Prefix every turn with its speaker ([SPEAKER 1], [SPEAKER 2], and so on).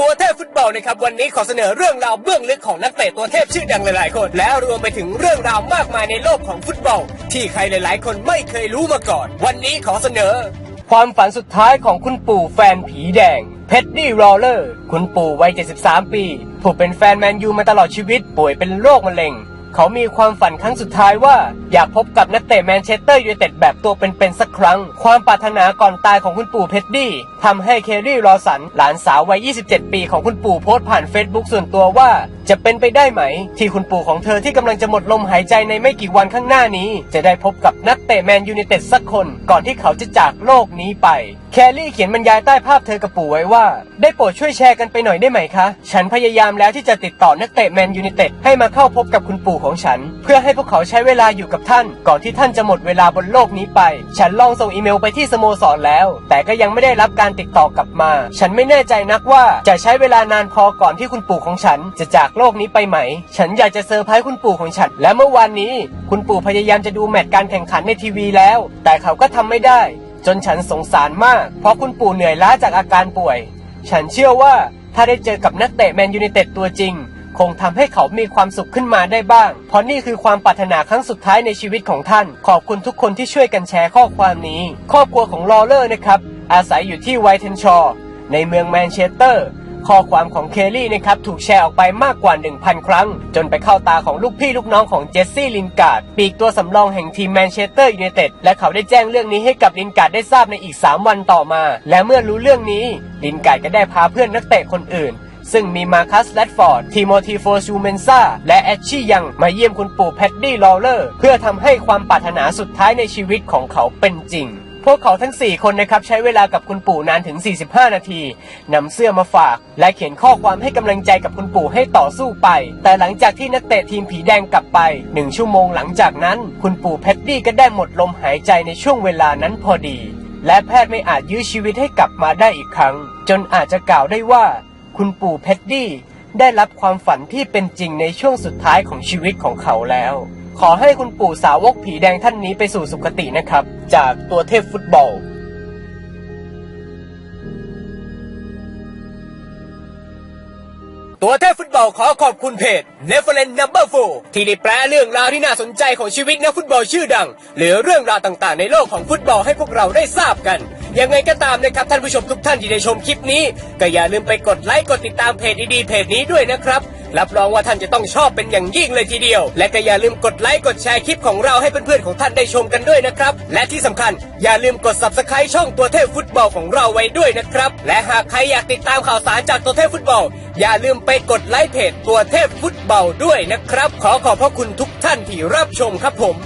[SPEAKER 1] ตัวเทพฟุตบอลนะครับวันนี้ขอเสนอเรื่องราวเบื้องลึกของนักเตะตัวเทพชื่อดังหลายๆ คน แล้วรวมไปถึงเรื่องราวมากมายในโลกของฟุตบอล ที่ใครหลาย ๆ คนไม่เคยรู้มาก่อน วันนี้ขอเสนอ ความฝันสุดท้ายของคุณปู่แฟนผีแดงเพดดี้รอลเลอร์คุณปู่วัย 73 ปี ผู้เป็นแฟนแมนยูมาตลอดชีวิตป่วยเป็นโรคมะเร็ง เขามีความฝันครั้งสุดท้ายว่า อยากพบกับนักเตะแมนเชสเตอร์ยูไนเต็ดแบบตัวเป็นๆสักครั้ง ความปรารถนาก่อนตายของคุณปู่เพดดี้ทำให้เครี่รอสัน หลานสาววัย 27 ปีของคุณปู่โพสต์ผ่านเฟซบุ๊กส่วนตัวว่า จะเป็นไปได้ไหม ที่คุณปู่ของเธอที่กำลังจะหมดลมหายใจในไม่กี่วันข้างหน้านี้ จะได้พบกับนักเตะแมนยูไนเต็ดสักคน ก่อนที่เขาจะจากโลกนี้ไปแคลรี่เขียนบรรยายใต้ภาพเธอกับปู่ไว้ว่า ได้โปรดช่วยแชร์กันไปหน่อยได้ไหมคะ ฉันพยายามแล้วที่จะติดต่อนักเตะแมนยูไนเต็ดให้มาเข้าพบกับคุณปู่ของฉัน เพื่อให้พวกเขาใช้เวลาอยู่กับท่าน ก่อนที่ท่านจะหมดเวลาบนโลกนี้ไป ฉันลองส่งอีเมลไปที่สโมสรแล้ว แต่ก็ยังไม่ได้รับการติดต่อกลับมา ฉันไม่แน่ใจนักว่าจะใช้เวลานานพอก่อนที่คุณปู่ของฉัน จะจากโลกนี้ไปไหม ฉันอยากจะเซอร์ไพรส์คุณปู่ของฉัน และเมื่อวานนี้ คุณปู่พยายามจะดูแมตช์การแข่งขันในทีวีแล้ว แต่เขาก็ทำไม่ได้ จนฉันสงสารมาก เพราะคุณปู่เหนื่อยล้าจากอาการป่วย ฉันเชื่อว่าถ้าได้เจอกับนักเตะแมนยูไนเต็ดตัวจริง คงทำให้เขามีความสุขขึ้นมาได้บ้าง เพราะนี่คือความปรารถนาครั้งสุดท้ายในชีวิตของท่าน ขอบคุณทุกคนที่ช่วยกันแชร์ข้อความนี้ ครอบครัวของลอเลอร์นะครับ อาศัยอยู่ที่ไวท์เทนชอร์ในเมืองแมนเชสเตอร์ ข้อความของเคลลี่นะครับถูกแชร์ออกไปมากกว่า 1,000 ครั้ง จนไปเข้าตาของลูกพี่ลูกน้องของเจสซี่ลินการ์ดปีกตัวสำรองแห่งทีมแมนเชสเตอร์ยูไนเต็ดและเขาได้แจ้งเรื่องนี้ให้กับลินการ์ดได้ทราบในอีก 3 วันต่อมา และเมื่อรู้เรื่องนี้ ลินการ์ดก็ได้พาเพื่อนนักเตะคนอื่นซึ่งมีมาคัสแรดฟอร์ด ทีโมธีโฟชูเมนซาและแอชชี่ยังมาเยี่ยมคุณปู่แพดดี้ลอเลอร์ เพื่อทำให้ความปรารถนาสุดท้ายในชีวิตของเขาเป็นจริง พวกเขาทั้ง 4 คนนะครับใช้เวลากับคุณปู่นานถึง 45 นาทีนำเสื้อมาฝาก และเขียนข้อความให้กำลังใจกับคุณปู่ให้ต่อสู้ไป แต่หลังจากที่นักเตะทีมผีแดงกลับไป 1 ชั่วโมงหลังจากนั้น คุณปู่แพดดี้ก็ได้หมดลมหายใจในช่วงเวลานั้นพอดี และแพทย์ไม่อาจยื้อชีวิตให้กลับมาได้อีกครั้ง จนอาจจะกล่าวได้ว่า คุณปู่เพดดี้ได้รับความฝันที่เป็นจริงในช่วงสุดท้ายของชีวิตของเขาแล้ว ขอให้คุณปู่สาวกผีแดงท่านนี้ไปสู่สุคตินะครับ จากตัวเทพฟุตบอลตัวเทพฟุตบอลขอขอบคุณเพจ n e v e r e n Number 4 ที่ได้แปลเรื่องราวที่น่าสนใจของชีวิตนักฟุตบอลชื่อดัง หรือเรื่องราวต่างๆ ในโลกของฟุตบอลให้พวกเราได้ทราบกัน ยังไงก็ตามนะครับท่านผู้ชมทุกท่านที่ได้ชมคลิปนี้ ก็อย่าลืมไปกดไลค์กดติดตามเพจดีๆเพจนี้ด้วยนะครับ รับรองว่าท่านจะต้องชอบเป็นอย่างยิ่งเลยทีเดียว และก็อย่าลืมกดไลค์กดแชร์คลิปของเราให้เพื่อนๆของท่านได้ชมกันด้วยนะครับ และที่สำคัญอย่าลืมกด subscribe ช่องตัวเทพฟุตบอลของเราไว้ด้วยนะครับ และหากใครอยากติดตามข่าวสารจากตัวเทพฟุตบอล อย่าลืมไปกดไลค์เพจตัวเทพฟุตบอลด้วยนะครับ ขอขอบพระคุณทุกท่านที่รับชมครับผม